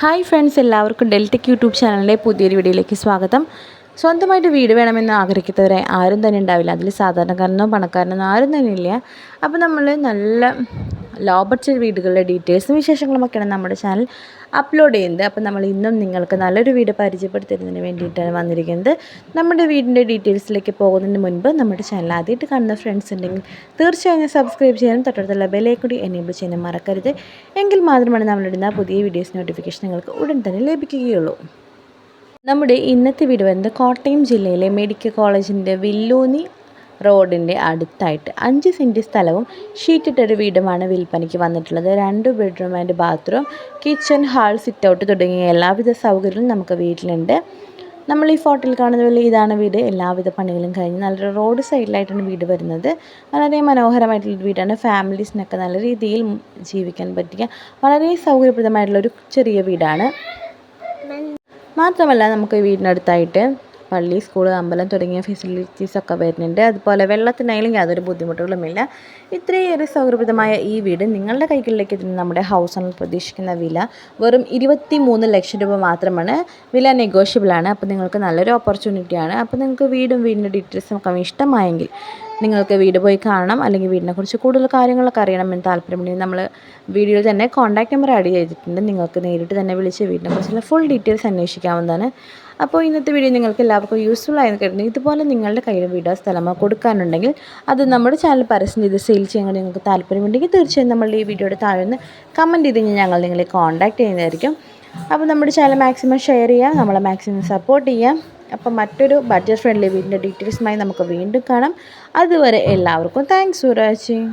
Hi friends എല്ലാവർക്കും ഡെൽറ്റക് YouTube ചാനലിലെ പുതിയൊരു വീഡിയോയിലേക്ക് സ്വാഗതം. സ്വന്തമായിട്ട് വീട് വേണമെന്ന് ആഗ്രഹിക്കുന്നവരെ ആരും തന്നെ ഉണ്ടാവില്ല. അതിൽ സാധാരണക്കാരനോ പണക്കാരനോ ആരും തന്നെ ഇല്ല. അപ്പോൾ നമ്മൾ നല്ല ലോ ബഡ്ജറ്റ് വീടുകളുടെ ഡീറ്റെയിൽസും വിശേഷങ്ങളും വിശേഷങ്ങളുമൊക്കെയാണ് നമ്മുടെ ചാനൽ അപ്ലോഡ് ചെയ്യുന്നത്. അപ്പോൾ നമ്മൾ ഇന്നും നിങ്ങൾക്ക് നല്ലൊരു വീട് പരിചയപ്പെടുത്തുന്നതിന് വേണ്ടിയിട്ടാണ് വന്നിരിക്കുന്നത്. നമ്മുടെ വീടിന്റെ ഡീറ്റെയിൽസിലേക്ക് പോകുന്നതിന് മുൻപ് നമ്മുടെ ചാനൽ ആദ്യമായിട്ട് കാണുന്ന ഫ്രണ്ട്സ് ഉണ്ടെങ്കിൽ തീർച്ചയായും സബ്സ്ക്രൈബ് ചെയ്യാനും തൊട്ടടുത്തുള്ള ബെലേ കൂടി എനേബിൾ ചെയ്യാനും മറക്കരുത്. എങ്കിൽ മാത്രമാണ് നമ്മളിടുന്ന പുതിയ വീഡിയോസ് നോട്ടിഫിക്കേഷൻ നിങ്ങൾക്ക് ഉടൻ തന്നെ ലഭിക്കുകയുള്ളൂ. നമ്മുടെ ഇന്നത്തെ വീട് വരുന്നത് കോട്ടയം ജില്ലയിലെ മെഡിക്കൽ കോളേജിന്റെ വില്ലൂന്നി റോഡിന്റെ അടുത്തായിട്ട് അഞ്ച് സെന്റ് സ്ഥലവും ഷീറ്റിട്ടൊരു വീടുമാണ് വിൽപ്പനയ്ക്ക് വന്നിട്ടുള്ളത്. രണ്ട് bedroom and bathroom kitchen hall sit out തുടങ്ങിയ എല്ലാവിധ സൗകര്യങ്ങളും നമുക്ക് വീട്ടിലുണ്ട്. നമ്മൾ ഈ ഫോട്ടോയിൽ കാണുന്ന പോലെ ഇതാണ് വീട്. എല്ലാവിധ പണികളും കഴിഞ്ഞ് നല്ലൊരു റോഡ് സൈഡിലായിട്ടാണ് വീട് വരുന്നത്. വളരെ മനോഹരമായിട്ടുള്ള വീടാണ്. ഫാമിലീസിനൊക്കെ നല്ല രീതിയിൽ ജീവിക്കാൻ പറ്റിയ വളരെ സൗകര്യപ്രദമായിട്ടുള്ളൊരു ചെറിയ വീടാണ്. മാത്രമല്ല നമുക്ക് വീടിനടുത്തായിട്ട് പള്ളി സ്കൂൾ അമ്പലം തുടങ്ങിയ ഫെസിലിറ്റീസ് ഒക്കെ വരുന്നുണ്ട്. അതുപോലെ വെള്ളത്തിനായാലും യാതൊരു ബുദ്ധിമുട്ടുകളുമില്ല. ഇത്രയേറെ സൗകര്യപ്രദമായ ഈ വീട് നിങ്ങളുടെ കൈകളിലേക്ക് എത്തുന്ന നമ്മുടെ ഹൗസ് ഓണർ പ്രതീക്ഷിക്കുന്ന വില. വെറും ഇരുപത്തി മൂന്ന് ലക്ഷം രൂപ മാത്രമാണ്. വില നെഗോഷ്യബിൾ ആണ്. അപ്പോൾ നിങ്ങൾക്ക് നല്ലൊരു ഓപ്പർച്യൂണിറ്റിയാണ് അപ്പോൾ നിങ്ങൾക്ക് വീടും വീടിന്റെ ഡീറ്റെയിൽസും ഒക്കെ ഇഷ്ടമായെങ്കിൽ നിങ്ങൾക്ക് വീട് പോയി കാണണം. അല്ലെങ്കിൽ വീടിനെക്കുറിച്ച് കൂടുതൽ കാര്യങ്ങളൊക്കെ അറിയണമെന്ന് താല്പര്യമുണ്ടെങ്കിൽ നമ്മൾ വീഡിയോയിൽ തന്നെ കോൺടാക്ട് നമ്പർ ആഡ് ചെയ്തിട്ടുണ്ട്. നിങ്ങൾക്ക് നേരിട്ട് തന്നെ വിളിച്ച് വീടിനെക്കുറിച്ചുള്ള ഫുൾ ഡീറ്റെയിൽസ് അന്വേഷിക്കാവുന്നതാണ്. അപ്പോൾ ഇന്നത്തെ വീഡിയോ നിങ്ങൾക്ക് എല്ലാവർക്കും യൂസ്ഫുൾ ആയെന്ന് കരുതുന്നു. ഇതുപോലെ നിങ്ങളുടെ കയ്യിൽ വീടോ സ്ഥലമോ കൊടുക്കാനുണ്ടെങ്കിൽ അത് നമ്മുടെ ചാനൽ പരസ്യം ചെയ്ത് സെയിൽ ചെയ്യാൻ നിങ്ങൾക്ക് താല്പര്യമുണ്ടെങ്കിൽ തീർച്ചയായും നമ്മളുടെ ഈ വീഡിയോയുടെ താഴെ നിന്ന് കമന്റ് ചെയ്ത് കഴിഞ്ഞാൽ ഞങ്ങൾ നിങ്ങളെ കോൺടാക്ട് ചെയ്യുന്നതായിരിക്കും. അപ്പോൾ നമ്മുടെ ചാനൽ മാക്സിമം ഷെയർ ചെയ്യാം നമ്മളെ മാക്സിമം സപ്പോർട്ട് ചെയ്യാം അപ്പം മറ്റൊരു ബഡ്ജറ്റ് ഫ്രണ്ട്ലി വീടിന്റെ ഡീറ്റെയിൽസുമായി നമുക്ക് വീണ്ടും കാണാം. അതുവരെ എല്ലാവർക്കും താങ്ക്സ് ഫോർ വാച്ചിങ്